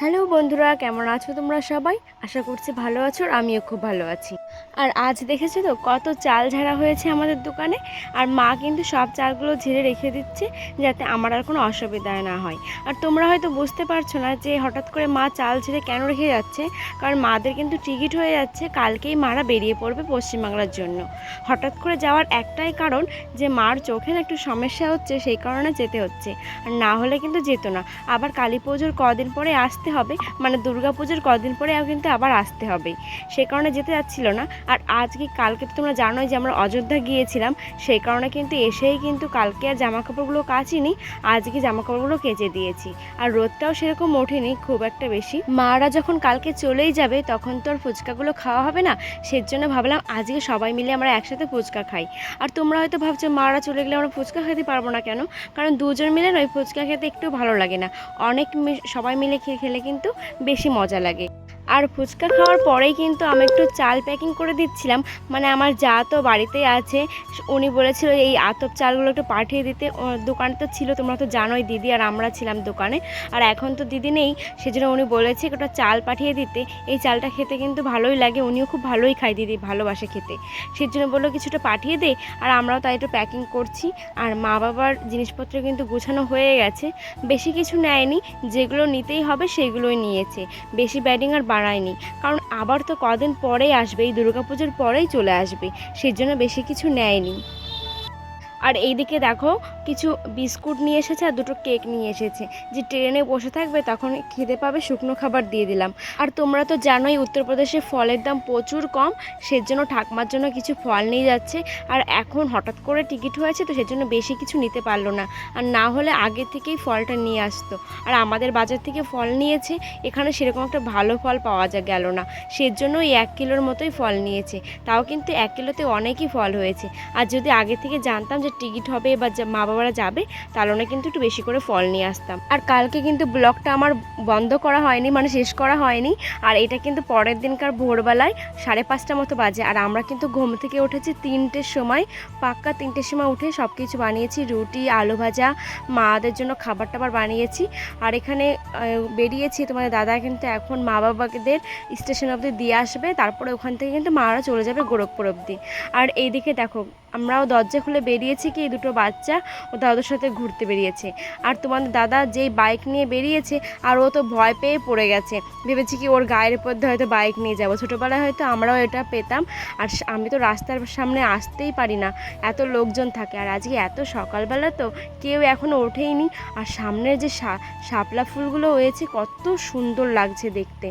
Hello বন্ধুরা, কেমন আছো তোমরা সবাই? আশা করছি ভালো আছো আর আমিও খুব ভালো আছি। আর আজ দেখেছ তো, কত চাল ঝাড়া হয়েছে আমাদের দোকানে। আর মা কিন্তু সব চালগুলো ঝেড়ে রেখে দিচ্ছে, যাতে আমার আর কোনো অসুবিধা না হয়। আর তোমরা হয়তো বুঝতে পারছ না যে, হঠাৎ করে মা চাল ঝেড়ে কেন রেখে যাচ্ছে? কারণ মাদের কিন্তু টিকিট হয়ে যাচ্ছে, কালকেই মারা বেরিয়ে পড়বে পশ্চিমবাংলার জন্য। হঠাৎ করে যাওয়ার একটাই কারণ যে, মার চোখে একটু সমস্যা হচ্ছে, সেই কারণে যেতে হচ্ছে। আর না হলে কিন্তু যেত না। আবার কালী পুজোর কদিন পরে আসতে হবে। মানে দুর্গা পুজোর কদিন পরে কিন্তু আবার আসতে হবে। সেই কারণে যেতে যাচ্ছিল না। আর আজকে কালকে তো তোমরা জানোই যে আমরা অযোধ্যা গিয়েছিলাম। সেই কারণে কিন্তু এসেই কিন্তু কালকে আর জামা কাপড়গুলো কাচিনি। আজকে জামা কাপড়গুলো কেচে দিয়েছি। আর রোদটাও সেরকম ওঠেনি, খুব একটা বেশি। মারা যখন কালকে চলেই যাবে, তখন তো আর ফুচকাগুলো খাওয়া হবে না। সেই জন্য ভাবলাম আজকে সবাই মিলে আমরা একসাথে ফুচকা খাই। আর তোমরা হয়তো ভাবছ, মারা চলে গেলে আমরা ফুচকা খেতে পারব না কেন? কারণ দুজন মিলে নয় ফুচকা খেতে একটু ভালো লাগে না। অনেক সবাই মিলে খেয়ে খেলে কিন্তু বেশি মজা লাগে। আর ফুচকা খাওয়ার পরেই কিন্তু আমি একটু চাল প্যাকিং করে দিচ্ছিলাম। মানে আমার যা তো বাড়িতেই আছে, উনি বলেছিল এই আতপ চালগুলো একটু পাঠিয়ে দিতে। দোকানে তো ছিল, তোমরা তো জানোই দিদি আর আমরা ছিলাম দোকানে। আর এখন তো দিদি নেই, সেজন্য উনি বলেছে একটা চাল পাঠিয়ে দিতে। এই চালটা খেতে কিন্তু ভালোই লাগে, উনিও খুব ভালোই খায় দিদি, ভালোবাসে খেতে। সেজন্য বলল কিছুটা পাঠিয়ে দে, আর আমরাও তাই একটু প্যাকিং করছি। আর মা বাবার জিনিসপত্র কিন্তু গোছানো হয়ে গেছে। বেশি কিছু নেয়নি, যেগুলো নিতেই হবে সেগুলোই নিয়েছে। বেশি ব্যাডিং আর বাড়ায়নি কারণ আবার তো কদিন পরেই আসবে, এই দুর্গাপুজোর পরেই চলে আসবে সেই জন্য বেশি কিছু নেয়নি। আর এইদিকে দেখো কিছু বিস্কুট নিয়ে এসেছে আর দুটো কেক নিয়ে এসেছে। যে ট্রেনে বসে থাকবে তখন খেতে পাবে, শুকনো খাবার দিয়ে দিলাম। আর তোমরা তো জানোই উত্তরপ্রদেশে ফলের দাম প্রচুর কম, সেজন্য ঠাকমার জন্য কিছু ফল নিয়ে যাচ্ছে। আর এখন হঠাৎ করে টিকিট হয়েছে তো সেজন্য বেশি কিছু নিতে পারল না। আর না হলে আগে থেকেই ফলটা নিয়ে আসতো। আর আমাদের বাজার থেকে ফল নিয়েছে, এখানে সেরকম একটা ভালো ফল পাওয়া যা গেল না। সেজন্য ওই এক কিলোর মতোই ফল নিয়েছে। তাও কিন্তু এক কিলোতে অনেকই ফল হয়েছে। আর যদি আগে থেকে জানতাম যে টিকিট হবে বা মা বাবারা যাবে, তাহলে না কিন্তু একটু বেশি করে ফল নিয়ে আসতাম। আর কালকে কিন্তু ব্লগটা আমার বন্ধ করা হয়নি মানে শেষ করা হয়নি। আর এটা কিন্তু পরের দিনকার ভোরবেলায় সাড়ে পাঁচটা মতো বাজে। আর আমরা কিন্তু ঘুম থেকে উঠেছি তিনটের সময়, পাক্কা তিনটের সময় উঠে সব কিছু বানিয়েছি, রুটি, আলু ভাজা, মাদের জন্য খাবার টাবার বানিয়েছি। আর এখানে বেরিয়েছি, তোমাদের দাদা কিন্তু এখন মা বাবাদের স্টেশন অবধি দিয়ে আসবে। তারপরে ওখান থেকে কিন্তু মারা চলে যাবে গোরখপুর অবধি। আর এইদিকে দেখো আমরাও দরজা খুলে বেরিয়েছি কি দুটো বাচ্চা ও দাদুর সাথে ঘুরতে বেরিয়েছে। আর তোমাদের দাদা যেই বাইক নিয়ে বেরিয়েছে, আর ও তো ভয় পেয়ে পড়ে গেছে। ভেবেছি কি ওর গায়ের উপর হয়তো বাইক নিয়ে যাব। ছোটোবেলায় হয়তো আমরাও এটা পেতাম। আর আমি তো রাস্তার সামনে আসতেই পারি না। এত লোকজন থাকে। আর আজকে এত সকালবেলা তো কেউ এখনও ওঠেইনি। আর সামনের যে শাপলা ফুলগুলো হয়েছে, কত সুন্দর লাগছে দেখতে।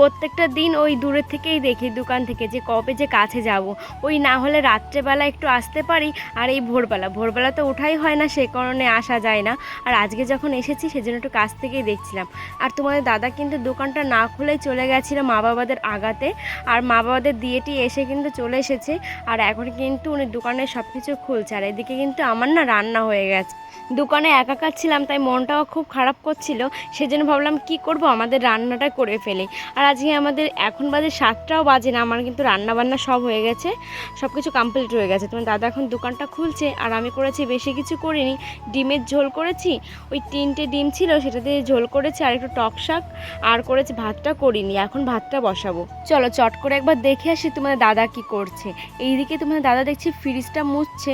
প্রত্যেকটা দিন ওই দূরের থেকেই দেখি, দোকান থেকে যে কবে যে কাছে যাব। ওই না হলে রাত্রেবেলা একটু আসতে পারি, আর এই ভোরবেলা। ভোরবেলা তো ওঠাই হয় না, সে কারণে আসা যায় না। আর আজকে যখন এসেছি, সেজন্য একটু কাছ থেকেই দেখছিলাম। আর তোমাদের দাদা কিন্তু দোকানটা না খুলেই চলে গেছিল মা বাবাদের আগাতে আর মা বাবাদের দিয়েটি এসে কিন্তু চলে এসেছে। আর এখন কিন্তু উনি দোকানে সব কিছু খুলছে। আর এদিকে কিন্তু আমার না রান্না হয়ে গেছে। দোকানে একা একা ছিলাম, তাই মনটাও খুব খারাপ করছিল। সেজন্য ভাবলাম, কি করব? আমাদের রান্নাটা করে ফেলি। আর আজকে আমাদের এখন বাজে সাতটাও বাজে না, আমার কিন্তু রান্না বান্না সব হয়ে গেছে সব কিছু কমপ্লিট হয়ে গেছে। তোমার দাদা এখন দোকানটা খুলছে আর আমি করেছি বেশি কিছু করিনি, ডিমের ঝোল করেছি, ওই তিনটে ডিম ছিল সেটা দিয়ে ঝোল করেছি আর একটু টক শাক, আর করেছি ভাতটা করিনি, এখন ভাতটা বসাবো। চলো চট করে একবার দেখে আসি তোমাদের দাদা কি করছে। এইদিকে তোমাদের দাদা দেখছি ফ্রিজটা মুছছে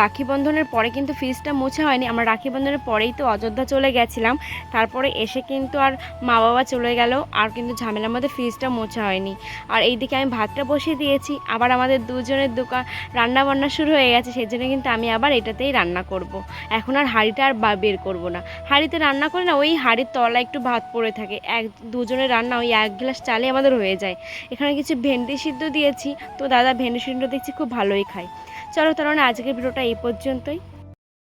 রাখি বন্ধনের পরে কিন্তু ফ্রিজটা মোছা হয়নি, আমরা রাখি বন্ধনের পরেই তো অযোধ্যা চলে গেছিলাম, তারপরে এসে কিন্তু আর মা বাবা চলে গেল, আর কিন্তু ঝামেলার মধ্যে ফ্রিজটা মোছা হয়নি। আর এইদিকে আমি ভাতটা বসিয়ে দিয়েছি, আবার আমাদের দুজনের দোকান রান্না বান্না শুরু হয়ে গেছে, সেই জন্য কিন্তু আমি আবার এটাতেই রান্না করব। এখন আর হাঁড়িটা আর বা- বের করব না। হাঁড়িতে রান্না করে না, ওই হাঁড়ির তলায় একটু ভাত পড়ে থাকে। এক দুজনের রান্না ওই এক গ্লাস চালে আমাদের হয়ে যায়। এখানে কিছু ভেন্ডি সিদ্ধ দিয়েছি, তো দাদা ভেন্ডি সিদ্ধ দেখছি খুব ভালোই খায়। চলো তাহলে আজকের ভিডিওটা এই পর্যন্তই।